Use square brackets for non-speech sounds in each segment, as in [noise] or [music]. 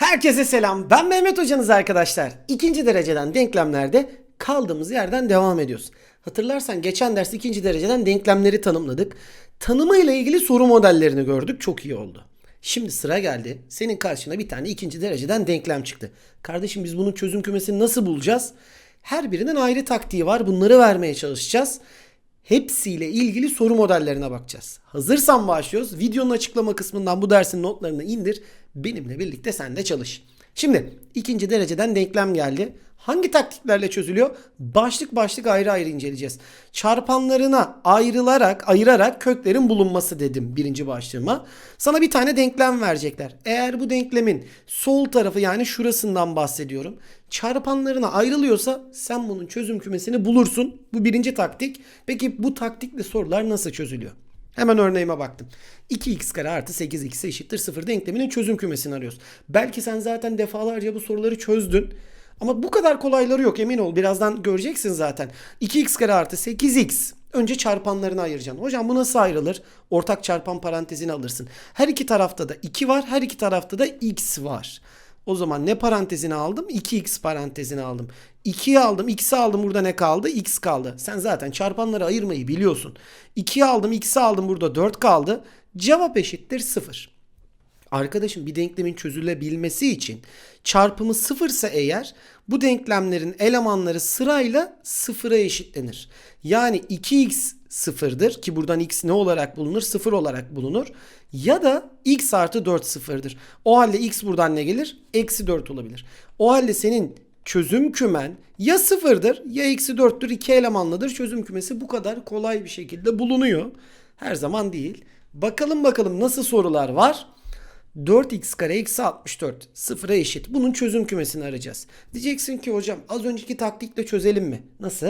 Herkese selam. Ben Mehmet hocanız arkadaşlar. İkinci dereceden denklemlerde kaldığımız yerden devam ediyoruz. Hatırlarsan geçen ders ikinci dereceden denklemleri tanımladık. Tanımıyla ilgili soru modellerini gördük. Çok iyi oldu. Şimdi sıra geldi. Senin karşına bir tane ikinci dereceden denklem çıktı. Kardeşim biz bunun çözüm kümesini nasıl bulacağız? Her birinin ayrı taktiği var. Bunları vermeye çalışacağız. Hepsiyle ilgili soru modellerine bakacağız. Hazırsan başlıyoruz. Videonun açıklama kısmından bu dersin notlarını indir. Benimle birlikte sen de çalış. Şimdi ikinci dereceden denklem geldi. Hangi taktiklerle çözülüyor? Başlık başlık ayrı ayrı inceleyeceğiz. Çarpanlarına ayrılarak, ayırarak köklerin bulunması dedim birinci başlığıma. Sana bir tane denklem verecekler. Eğer bu denklemin sol tarafı yani şurasından bahsediyorum. Çarpanlarına ayrılıyorsa sen bunun çözüm kümesini bulursun. Bu birinci taktik. Peki bu taktikle sorular nasıl çözülüyor? Hemen örneğime baktım. 2x kare artı 8x eşittir 0 denkleminin çözüm kümesini arıyoruz. Belki sen zaten defalarca bu soruları çözdün. Ama bu kadar kolayları yok emin ol. Birazdan göreceksin zaten. 2x kare artı 8x. Önce çarpanlarını ayıracaksın. Hocam bu nasıl ayrılır? Ortak çarpan parantezini alırsın. Her iki tarafta da 2 var. Her iki tarafta da x var. O zaman ne parantezini aldım? 2x parantezini aldım. 2'yi aldım, x'i aldım burada ne kaldı? x kaldı. Sen zaten çarpanları ayırmayı biliyorsun. 2'yi aldım, x'i aldım burada 4 kaldı. Cevap eşittir 0. Arkadaşım bir denklemin çözülebilmesi için çarpımı sıfırsa eğer bu denklemlerin elemanları sırayla sıfıra eşitlenir. Yani 2x sıfırdır ki buradan x ne olarak bulunur? Sıfır olarak bulunur. Ya da x artı 4 sıfırdır. O halde x buradan ne gelir? Eksi 4 olabilir. O halde senin çözüm kümen ya sıfırdır ya eksi 4'tür. iki elemanlıdır. Çözüm kümesi bu kadar kolay bir şekilde bulunuyor. Her zaman değil. Bakalım bakalım nasıl sorular var. 4x kare eksi 64 sıfıra eşit. Bunun çözüm kümesini arayacağız. Diyeceksin ki hocam az önceki taktikle çözelim mi? Nasıl?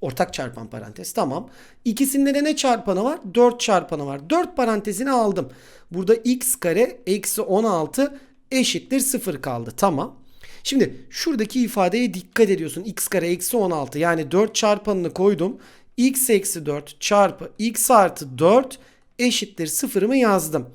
Ortak çarpan parantez. Tamam. İkisinde de ne çarpanı var? 4 çarpanı var. 4 parantezini aldım. Burada x kare eksi 16 eşittir 0 kaldı. Tamam. Şimdi şuradaki ifadeye dikkat ediyorsun. x kare eksi 16 yani 4 çarpanını koydum. x eksi 4 çarpı x artı 4 eşittir 0'ımı yazdım.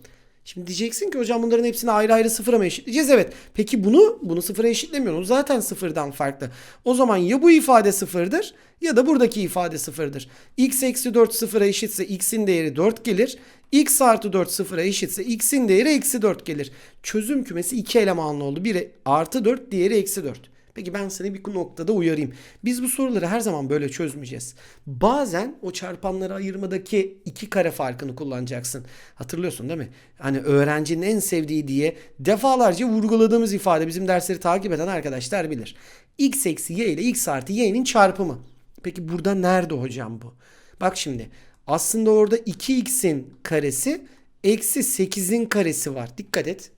Şimdi diyeceksin ki hocam bunların hepsini ayrı ayrı sıfıra mı eşitleyeceğiz? Evet. Peki bunu bunu sıfıra eşitlemiyorsun. Zaten sıfırdan farklı. O zaman ya bu ifade sıfırdır ya da buradaki ifade sıfırdır. x eksi 4 sıfıra eşitse x'in değeri 4 gelir. x artı 4 sıfıra eşitse x'in değeri eksi 4 gelir. Çözüm kümesi iki elemanlı oldu. Biri artı 4 diğeri eksi 4. Peki ben seni bir noktada uyarayım. Biz bu soruları her zaman böyle çözmeyeceğiz. Bazen o çarpanları ayırmadaki iki kare farkını kullanacaksın. Hatırlıyorsun değil mi? Hani öğrencinin en sevdiği diye defalarca vurguladığımız ifade bizim dersleri takip eden arkadaşlar bilir. x eksi y ile x artı y'nin çarpımı. Peki burada nerede hocam bu? Bak şimdi aslında orada 2x'in karesi eksi 8'in karesi var. Dikkat et.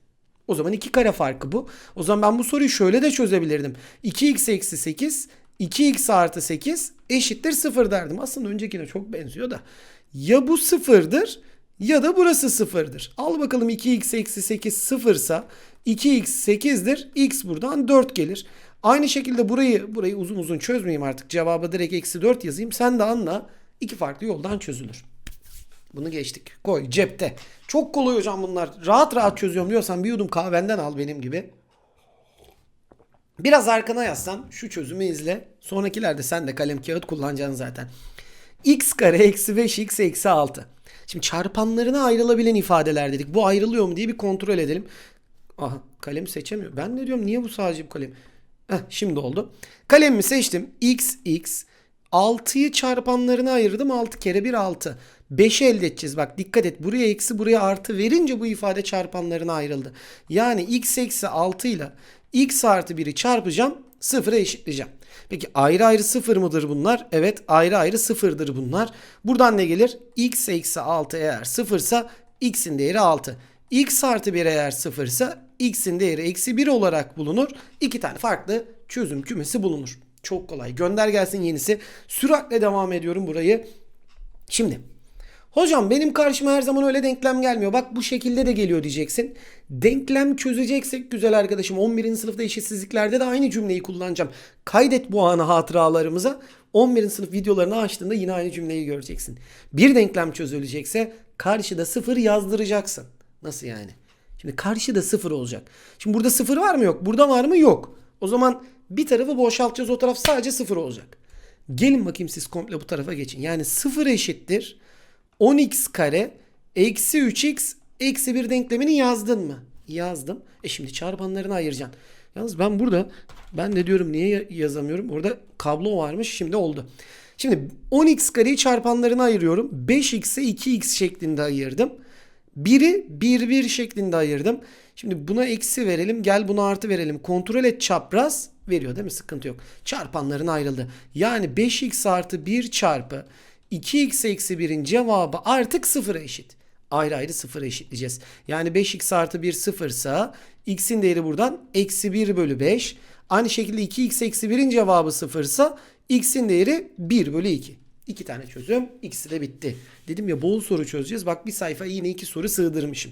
O zaman 2 kare farkı bu. O zaman ben bu soruyu şöyle de çözebilirdim. 2x eksi 8 2x artı 8 eşittir 0 derdim. Aslında öncekine çok benziyor da. Ya bu sıfırdır ya da burası sıfırdır. Al bakalım 2x eksi 8 sıfırsa 2x 8'dir. x buradan 4 gelir. Aynı şekilde burayı burayı uzun uzun çözmeyeyim artık. Cevabı direkt eksi 4 yazayım. Sen de anla. iki farklı yoldan çözülür. Bunu geçtik. Koy cepte. Çok kolay hocam bunlar. Rahat rahat çözüyorum diyorsan bir yudum kahvenden al benim gibi. Biraz arkana yazsan şu çözümü izle. Sonrakilerde sen de kalem kağıt kullanacaksın zaten. x kare eksi 5x eksi 6. Şimdi çarpanlarına ayrılabilen ifadeler dedik. Bu ayrılıyor mu diye bir kontrol edelim. Aha kalem seçemiyor. Ben ne diyorum niye bu sadece bu kalem? Heh, şimdi oldu. Kalemimi seçtim. x x 6'yı çarpanlarına ayırdım. 6 kere 1 6. 5'i elde edeceğiz. Bak dikkat et. Buraya eksi buraya artı verince bu ifade çarpanlarına ayrıldı. Yani x eksi 6 ile x artı 1'i çarpacağım. Sıfıra eşitleyeceğim. Peki ayrı ayrı sıfır mıdır bunlar? Evet ayrı ayrı sıfırdır bunlar. Buradan ne gelir? x eksi 6 eğer sıfırsa x'in değeri 6. x artı 1 eğer sıfırsa x'in değeri eksi 1 olarak bulunur. İki tane farklı çözüm kümesi bulunur. Çok kolay. Gönder gelsin yenisi. Süratle devam ediyorum burayı. Şimdi Hocam benim karşıma her zaman öyle denklem gelmiyor. Bak bu şekilde de geliyor diyeceksin. Denklem çözeceksek güzel arkadaşım 11. sınıfta eşitsizliklerde de aynı cümleyi kullanacağım. Kaydet bu anı hatıralarımıza. 11. sınıf videolarını açtığında yine aynı cümleyi göreceksin. Bir denklem çözülecekse karşıda sıfır yazdıracaksın. Nasıl yani? Şimdi karşıda 0 olacak. Şimdi burada 0 var mı yok? Burada var mı yok. O zaman bir tarafı boşaltacağız o taraf sadece 0 olacak. Gelin bakayım siz komple bu tarafa geçin. Yani 0 eşittir 10x kare eksi 3x eksi 1 denklemini yazdın mı? Yazdım. E şimdi çarpanlarını ayıracaksın. Yalnız ben burada ben de diyorum niye ya- yazamıyorum? Orada kablo varmış şimdi oldu. Şimdi 10x kareyi çarpanlarına ayırıyorum. 5x'e 2x şeklinde ayırdım. 1'i 1 1 şeklinde ayırdım. Şimdi buna eksi verelim. Gel buna artı verelim. Kontrol et çapraz veriyor değil mi? Sıkıntı yok. Çarpanların ayrıldı. Yani 5x artı 1 çarpı 2x eksi 1'in cevabı artık sıfıra eşit. Ayrı ayrı sıfıra eşitleyeceğiz. Yani 5x artı 1 sıfırsa x'in değeri buradan eksi 1 bölü 5. Aynı şekilde 2x eksi 1'in cevabı sıfırsa x'in değeri 1 bölü 2. İki tane çözüm. İkisi de bitti. Dedim ya bol soru çözeceğiz. Bak bir sayfa yine iki soru sığdırmışım.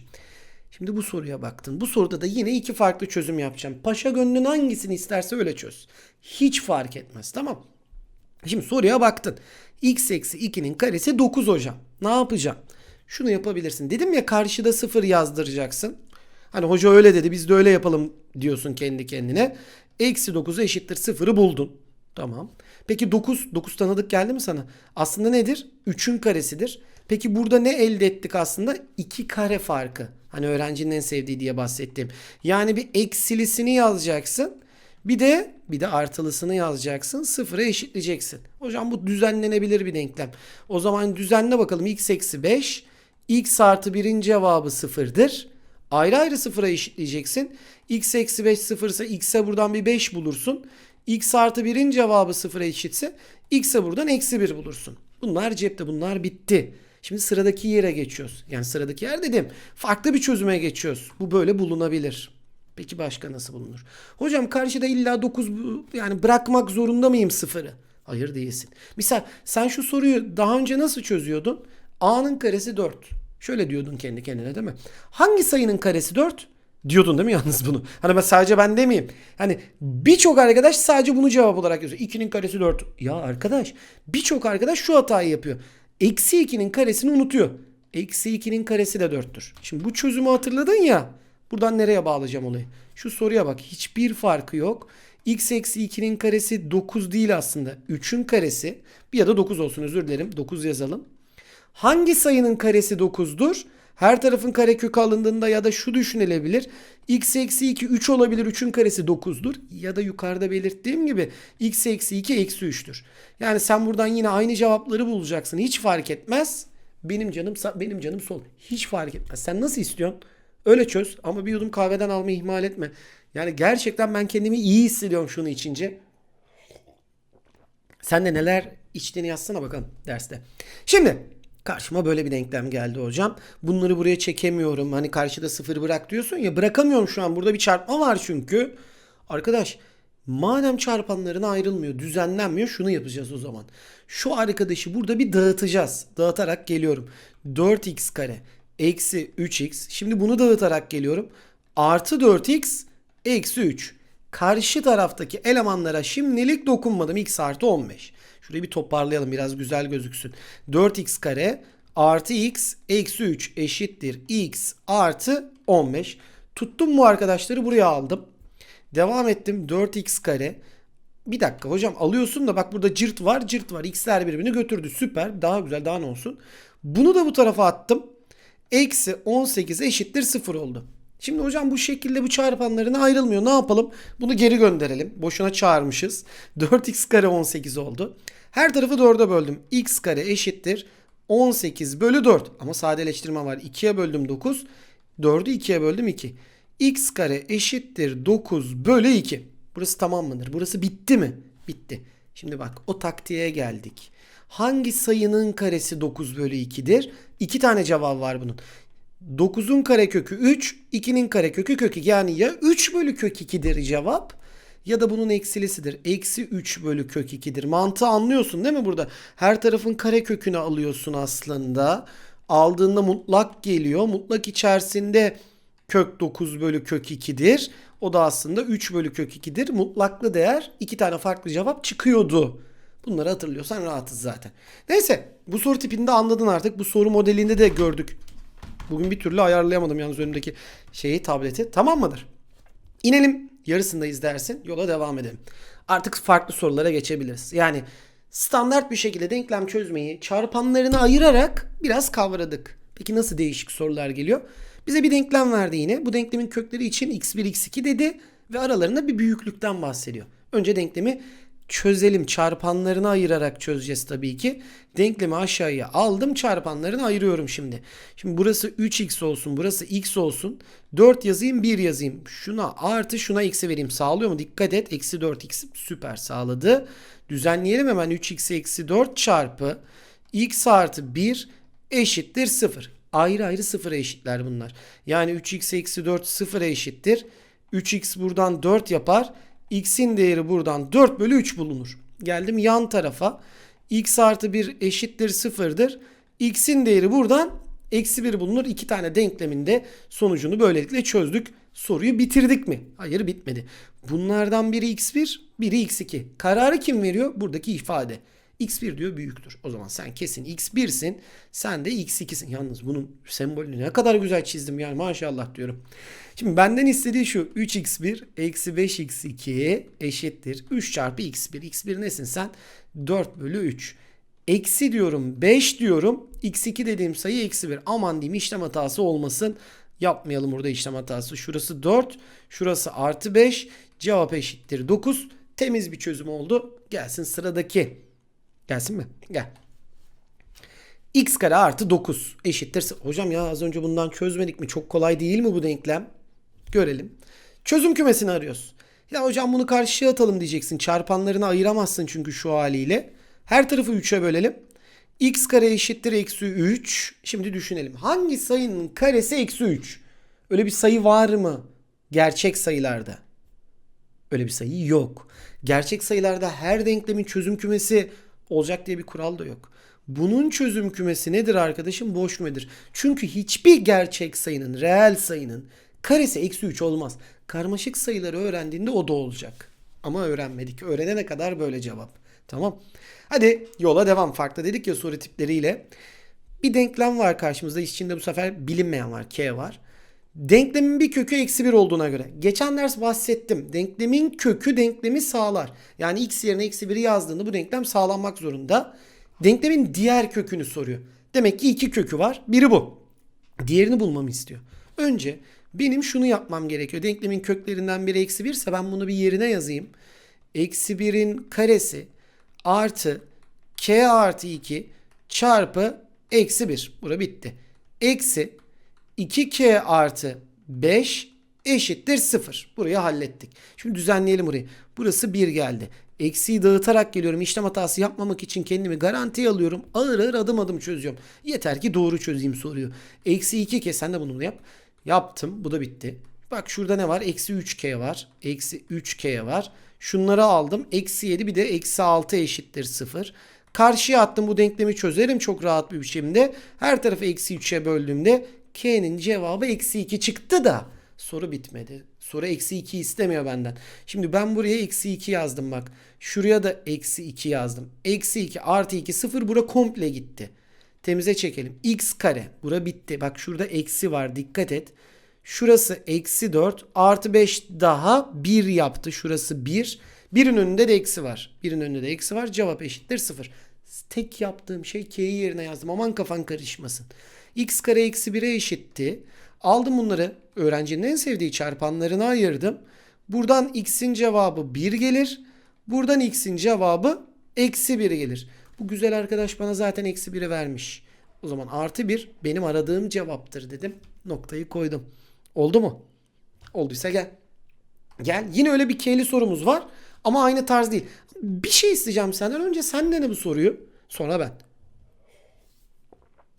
Şimdi bu soruya baktın. Bu soruda da yine iki farklı çözüm yapacağım. Paşa gönlün hangisini isterse öyle çöz. Hiç fark etmez tamam. Şimdi soruya baktın. x eksi 2'nin karesi 9 hocam. Ne yapacağım? Şunu yapabilirsin. Dedim ya karşıda 0 yazdıracaksın. Hani hoca öyle dedi biz de öyle yapalım diyorsun kendi kendine. Eksi 9'u eşittir 0'ı buldun. Tamam. Peki 9, 9 tanıdık geldi mi sana? Aslında nedir? 3'ün karesidir. Peki burada ne elde ettik aslında? 2 kare farkı. Hani öğrencinin en sevdiği diye bahsettiğim. Yani bir eksilisini yazacaksın. Bir de bir de artılısını yazacaksın. Sıfıra eşitleyeceksin. Hocam bu düzenlenebilir bir denklem. O zaman düzenle bakalım. x eksi 5. x artı 1'in cevabı sıfırdır. Ayrı ayrı sıfıra eşitleyeceksin. x eksi 5 sıfırsa x'e buradan bir 5 bulursun. x artı 1'in cevabı sıfıra eşitse x'e buradan eksi 1 bulursun. Bunlar cepte bunlar bitti. Şimdi sıradaki yere geçiyoruz. Yani sıradaki yer dedim. Farklı bir çözüme geçiyoruz. Bu böyle bulunabilir. Peki başka nasıl bulunur? Hocam karşıda illa 9 yani bırakmak zorunda mıyım sıfırı? Hayır değilsin. Misal sen şu soruyu daha önce nasıl çözüyordun? A'nın karesi 4. Şöyle diyordun kendi kendine değil mi? Hangi sayının karesi 4? Diyordun değil mi yalnız bunu? Hani ben sadece ben demeyeyim. Hani birçok arkadaş sadece bunu cevap olarak yazıyor. 2'nin karesi 4. Ya arkadaş birçok arkadaş şu hatayı yapıyor. Eksi 2'nin karesini unutuyor. Eksi 2'nin karesi de 4'tür. Şimdi bu çözümü hatırladın ya. Buradan nereye bağlayacağım olayı? Şu soruya bak. Hiçbir farkı yok. x eksi 2'nin karesi 9 değil aslında. 3'ün karesi. Bir ya da 9 olsun özür dilerim. 9 yazalım. Hangi sayının karesi 9'dur? Her tarafın karekökü alındığında ya da şu düşünülebilir. x eksi 2 3 olabilir. 3'ün karesi 9'dur. Ya da yukarıda belirttiğim gibi x eksi 2 eksi 3'tür. Yani sen buradan yine aynı cevapları bulacaksın. Hiç fark etmez. Benim canım benim canım sol. Hiç fark etmez. Sen nasıl istiyorsun? Öyle çöz ama bir yudum kahveden almayı ihmal etme. Yani gerçekten ben kendimi iyi hissediyorum şunu içince. Sen de neler içtiğini yazsana bakalım derste. Şimdi karşıma böyle bir denklem geldi hocam. Bunları buraya çekemiyorum. Hani karşıda sıfır bırak diyorsun ya bırakamıyorum şu an. Burada bir çarpma var çünkü. Arkadaş madem çarpanlarına ayrılmıyor, düzenlenmiyor şunu yapacağız o zaman. Şu arkadaşı burada bir dağıtacağız. Dağıtarak geliyorum. 4x kare eksi 3x. Şimdi bunu dağıtarak geliyorum. Artı 4x eksi 3. Karşı taraftaki elemanlara şimdilik dokunmadım. x artı 15. Şurayı bir toparlayalım biraz güzel gözüksün. 4x kare artı x eksi 3 eşittir x artı 15. Tuttum bu arkadaşları buraya aldım. Devam ettim 4x kare. Bir dakika hocam alıyorsun da bak burada cırt var cırt var. X'ler birbirini götürdü. Süper. Daha güzel daha ne olsun. Bunu da bu tarafa attım. Eksi 18 eşittir 0 oldu. Şimdi hocam bu şekilde bu çarpanlarına ayrılmıyor. Ne yapalım? Bunu geri gönderelim. Boşuna çağırmışız. [laughs] 4x kare 18 oldu. Her tarafı 4'e böldüm. x kare eşittir 18 bölü 4. Ama sadeleştirme var. 2'ye böldüm 9. 4'ü 2'ye böldüm 2. x kare eşittir 9 bölü 2. Burası tamam mıdır? Burası bitti mi? Bitti. Şimdi bak o taktiğe geldik. Hangi sayının karesi 9 bölü 2'dir? İki tane cevap var bunun. 9'un karekökü 3, 2'nin karekökü kök 2. Yani ya 3 bölü kök 2'dir cevap ya da bunun eksilisidir. Eksi 3 bölü kök 2'dir. Mantığı anlıyorsun değil mi burada? Her tarafın karekökünü alıyorsun aslında. Aldığında mutlak geliyor. Mutlak içerisinde kök 9 bölü kök 2'dir. O da aslında 3 bölü kök 2'dir. Mutlaklı değer iki tane farklı cevap çıkıyordu. Bunları hatırlıyorsan rahatız zaten. Neyse bu soru tipini de anladın artık. Bu soru modelinde de gördük. Bugün bir türlü ayarlayamadım yalnız önümdeki şeyi tableti. Tamam mıdır? İnelim yarısındayız dersin yola devam edelim. Artık farklı sorulara geçebiliriz. Yani standart bir şekilde denklem çözmeyi çarpanlarını ayırarak biraz kavradık. Peki nasıl değişik sorular geliyor? Bize bir denklem verdi yine. Bu denklemin kökleri için x1 x2 dedi ve aralarında bir büyüklükten bahsediyor. Önce denklemi çözelim. Çarpanlarını ayırarak çözeceğiz tabii ki. Denklemi aşağıya aldım. Çarpanlarını ayırıyorum şimdi. Şimdi burası 3x olsun. Burası x olsun. 4 yazayım 1 yazayım. Şuna artı şuna eksi vereyim. Sağlıyor mu? Dikkat et. Eksi 4x süper sağladı. Düzenleyelim hemen 3x eksi 4 çarpı x artı 1 eşittir 0. Ayrı ayrı 0'a eşitler bunlar. Yani 3x eksi 4 0'a eşittir. 3x buradan 4 yapar. X'in değeri buradan 4 bölü 3 bulunur. Geldim yan tarafa. x artı 1 eşittir 0'dır. x'in değeri buradan eksi 1 bulunur. İki tane denklemin de sonucunu böylelikle çözdük. Soruyu bitirdik mi? Hayır bitmedi. Bunlardan biri x1, biri x2. Kararı kim veriyor? Buradaki ifade. X1 diyor büyüktür. O zaman sen kesin x1'sin. Sen de x2'sin. Yalnız bunun sembolünü ne kadar güzel çizdim yani maşallah diyorum. Şimdi benden istediği şu 3x1 eksi 5x2 eşittir. 3 çarpı x1. x1 nesin sen? 4 bölü 3. Eksi diyorum 5 diyorum. x2 dediğim sayı eksi 1. Aman diyeyim işlem hatası olmasın. Yapmayalım burada işlem hatası. Şurası 4. Şurası artı 5. Cevap eşittir 9. Temiz bir çözüm oldu. Gelsin sıradaki. Gelsin mi? Gel. x kare artı 9 eşittir. Hocam ya az önce bundan çözmedik mi? Çok kolay değil mi bu denklem? Görelim. Çözüm kümesini arıyoruz. Ya hocam bunu karşıya atalım diyeceksin. Çarpanlarını ayıramazsın çünkü şu haliyle. Her tarafı 3'e bölelim. x kare eşittir eksi 3. Şimdi düşünelim. Hangi sayının karesi eksi 3? Öyle bir sayı var mı? Gerçek sayılarda. Öyle bir sayı yok. Gerçek sayılarda her denklemin çözüm kümesi olacak diye bir kural da yok. Bunun çözüm kümesi nedir arkadaşım? Boş kümedir. Çünkü hiçbir gerçek sayının, reel sayının karesi eksi 3 olmaz. Karmaşık sayıları öğrendiğinde o da olacak. Ama öğrenmedik. Öğrenene kadar böyle cevap. Tamam. Hadi yola devam. Farklı dedik ya soru tipleriyle. Bir denklem var karşımızda. İçinde bu sefer bilinmeyen var. K var. Denklemin bir kökü eksi 1 olduğuna göre. Geçen ders bahsettim. Denklemin kökü denklemi sağlar. Yani x yerine eksi 1'i yazdığında bu denklem sağlanmak zorunda. Denklemin diğer kökünü soruyor. Demek ki iki kökü var. Biri bu. Diğerini bulmamı istiyor. Önce benim şunu yapmam gerekiyor. Denklemin köklerinden biri eksi 1 ise ben bunu bir yerine yazayım. Eksi 1'in karesi artı k artı 2 çarpı eksi 1. Bura bitti. Eksi 2k artı 5 eşittir 0. Burayı hallettik. Şimdi düzenleyelim burayı. Burası 1 geldi. Eksiği dağıtarak geliyorum. İşlem hatası yapmamak için kendimi garantiye alıyorum. Ağır ağır adım adım çözüyorum. Yeter ki doğru çözeyim soruyu. Eksi 2k sen de bunu yap. Yaptım. Bu da bitti. Bak şurada ne var? Eksi 3k var. Eksi 3k var. Şunları aldım. Eksi 7 bir de eksi 6 eşittir 0. Karşıya attım bu denklemi çözerim çok rahat bir biçimde. Her tarafı eksi 3'e böldüğümde K'nin cevabı eksi 2 çıktı da soru bitmedi. Soru eksi 2 istemiyor benden. Şimdi ben buraya eksi 2 yazdım bak. Şuraya da eksi 2 yazdım. Eksi 2 artı 2 0 bura komple gitti. Temize çekelim. X kare. Bura bitti. Bak şurada eksi var dikkat et. Şurası eksi 4 artı 5 daha 1 yaptı. Şurası 1. Birin önünde de eksi var. Birin önünde de eksi var. Cevap eşittir 0. Tek yaptığım şey K'yi yerine yazdım. Aman kafan karışmasın. X kare eksi 1'e eşitti. Aldım bunları öğrencinin en sevdiği çarpanlarına ayırdım. Buradan x'in cevabı 1 gelir. Buradan x'in cevabı eksi 1 gelir. Bu güzel arkadaş bana zaten eksi 1'i vermiş. O zaman artı 1 benim aradığım cevaptır dedim. Noktayı koydum. Oldu mu? Olduysa gel. Gel. Yine öyle bir keyli sorumuz var. Ama aynı tarz değil. Bir şey isteyeceğim senden. Önce sen dene bu soruyu. Sonra ben.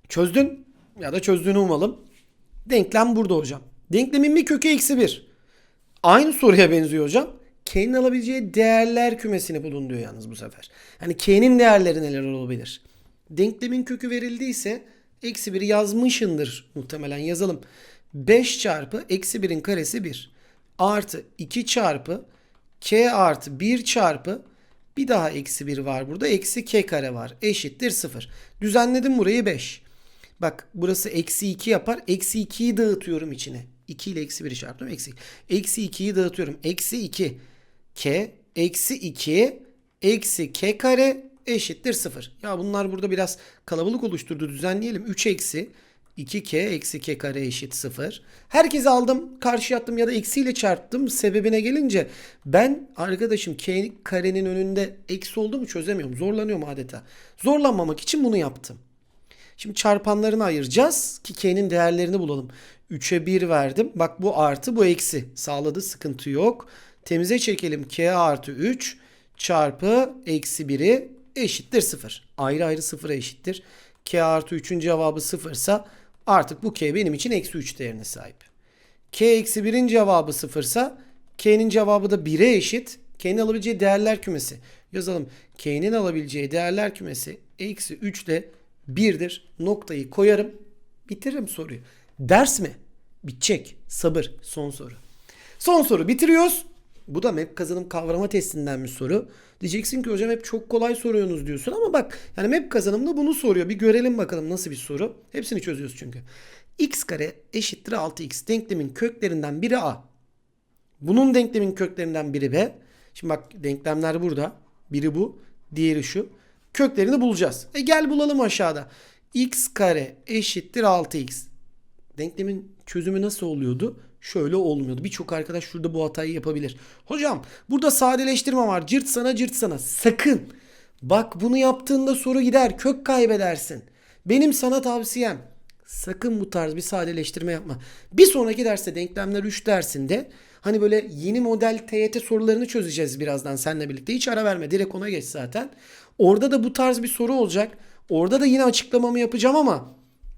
Çözdün ya da çözdüğünü umalım. Denklem burada hocam. Denklemin bir kökü eksi 1. Aynı soruya benziyor hocam. K'nin alabileceği değerler kümesini bulun diyor yalnız bu sefer. Yani K'nin değerleri neler olabilir? Denklemin kökü verildiyse eksi 1'i yazmışındır muhtemelen yazalım. 5 çarpı eksi 1'in karesi 1. Artı 2 çarpı k artı 1 çarpı bir daha eksi 1 var burada. Eksi k kare var. Eşittir 0. Düzenledim burayı 5. Bak burası eksi 2 yapar. Eksi 2'yi dağıtıyorum içine. 2 ile eksi 1'i çarptım. Eksi, eksi 2'yi dağıtıyorum. Eksi 2 k eksi 2 eksi k kare eşittir 0. Ya bunlar burada biraz kalabalık oluşturdu. Düzenleyelim. 3 eksi 2k eksi k kare eşit 0. Herkese aldım. Karşıya attım ya da eksiyle çarptım. Sebebine gelince ben arkadaşım k karenin önünde eksi oldu mu çözemiyorum. Zorlanıyorum adeta. Zorlanmamak için bunu yaptım. Şimdi çarpanlarını ayıracağız ki k'nin değerlerini bulalım. 3'e 1 verdim. Bak bu artı bu eksi. Sağladı sıkıntı yok. Temize çekelim. k artı 3 çarpı eksi 1'i eşittir 0. Ayrı ayrı 0'a eşittir. k artı 3'ün cevabı 0 ise artık bu k benim için eksi 3 değerine sahip. k eksi 1'in cevabı 0 ise k'nin cevabı da 1'e eşit. K'nin alabileceği değerler kümesi. Yazalım. K'nin alabileceği değerler kümesi eksi 3 ile 1'dir. Noktayı koyarım. Bitiririm soruyu. Ders mi? Bitecek. Sabır. Son soru. Son soru bitiriyoruz. Bu da map kazanım kavrama testinden bir soru. Diyeceksin ki hocam hep çok kolay soruyorsunuz diyorsun ama bak yani map kazanımda bunu soruyor. Bir görelim bakalım nasıl bir soru. Hepsini çözüyoruz çünkü. x kare eşittir 6x denklemin köklerinden biri a. Bunun denklemin köklerinden biri b. Şimdi bak denklemler burada. Biri bu, diğeri şu. Köklerini bulacağız. E gel bulalım aşağıda. x kare eşittir 6x. Denklemin çözümü nasıl oluyordu? Şöyle olmuyordu. Birçok arkadaş şurada bu hatayı yapabilir. Hocam burada sadeleştirme var. Cırt sana cırt sana. Sakın. Bak bunu yaptığında soru gider. Kök kaybedersin. Benim sana tavsiyem. Sakın bu tarz bir sadeleştirme yapma. Bir sonraki derste denklemler 3 dersinde hani böyle yeni model TYT sorularını çözeceğiz birazdan seninle birlikte. Hiç ara verme. Direkt ona geç zaten. Orada da bu tarz bir soru olacak. Orada da yine açıklamamı yapacağım ama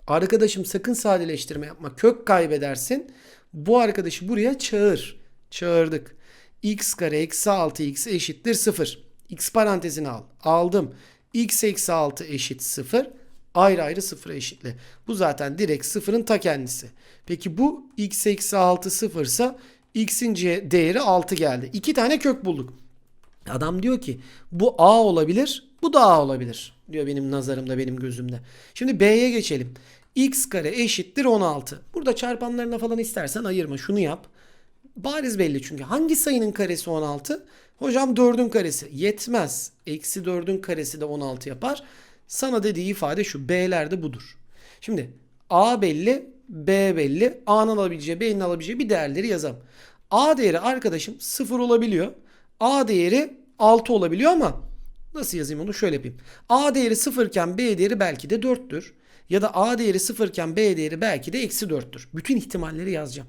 arkadaşım sakın sadeleştirme yapma. Kök kaybedersin. Bu arkadaşı buraya çağır. Çağırdık. x kare eksi 6x eşittir 0. x parantezini al. Aldım. x eksi 6 eşit 0. Ayrı ayrı sıfıra eşitle. Bu zaten direkt sıfırın ta kendisi. Peki bu x eksi 6 sıfırsa x'in değeri 6 geldi. İki tane kök bulduk. Adam diyor ki bu a olabilir bu da a olabilir diyor benim nazarımda benim gözümde. Şimdi b'ye geçelim. x kare eşittir 16. Burada çarpanlarına falan istersen ayırma şunu yap. Bariz belli çünkü. Hangi sayının karesi 16? Hocam 4'ün karesi. Yetmez. Eksi 4'ün karesi de 16 yapar. Sana dediği ifade şu. B'ler de budur. Şimdi A belli, B belli. A'nın alabileceği, B'nin alabileceği bir değerleri yazalım. A değeri arkadaşım 0 olabiliyor. A değeri 6 olabiliyor ama nasıl yazayım onu şöyle yapayım. A değeri 0 iken B değeri belki de 4'tür. Ya da A değeri 0 iken B değeri belki de eksi 4'tür. Bütün ihtimalleri yazacağım.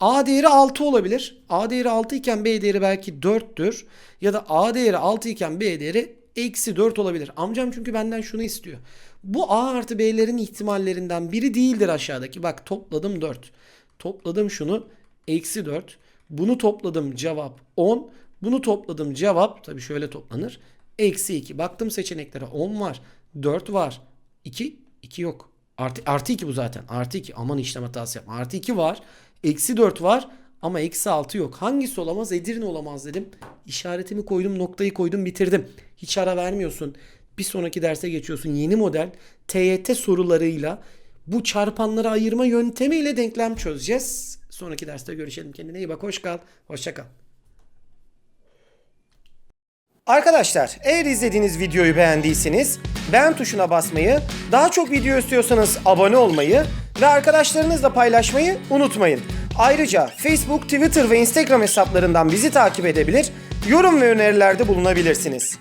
A değeri 6 olabilir. A değeri 6 iken B değeri belki 4'tür. Ya da A değeri 6 iken B değeri eksi 4 olabilir. Amcam çünkü benden şunu istiyor. Bu A artı B'lerin ihtimallerinden biri değildir aşağıdaki. Bak topladım 4. Topladım şunu eksi 4. Bunu topladım cevap 10. Bunu topladım cevap tabii şöyle toplanır. Eksi 2. Baktım seçeneklere 10 var. 4 var. 2. 2 yok. Artı, artı 2 bu zaten. Artı 2. Aman işlem hatası yapma. Artı 2 var. Eksi 4 var. Ama eksi 6 yok. Hangisi olamaz? Edirne olamaz dedim. İşaretimi koydum, noktayı koydum, bitirdim. Hiç ara vermiyorsun. Bir sonraki derse geçiyorsun. Yeni model TYT sorularıyla bu çarpanları ayırma yöntemiyle denklem çözeceğiz. Sonraki derste görüşelim. Kendine iyi bak. Hoş kal. Hoşça kal. Arkadaşlar eğer izlediğiniz videoyu beğendiyseniz beğen tuşuna basmayı, daha çok video istiyorsanız abone olmayı ve arkadaşlarınızla paylaşmayı unutmayın. Ayrıca Facebook, Twitter ve Instagram hesaplarından bizi takip edebilir, yorum ve önerilerde bulunabilirsiniz.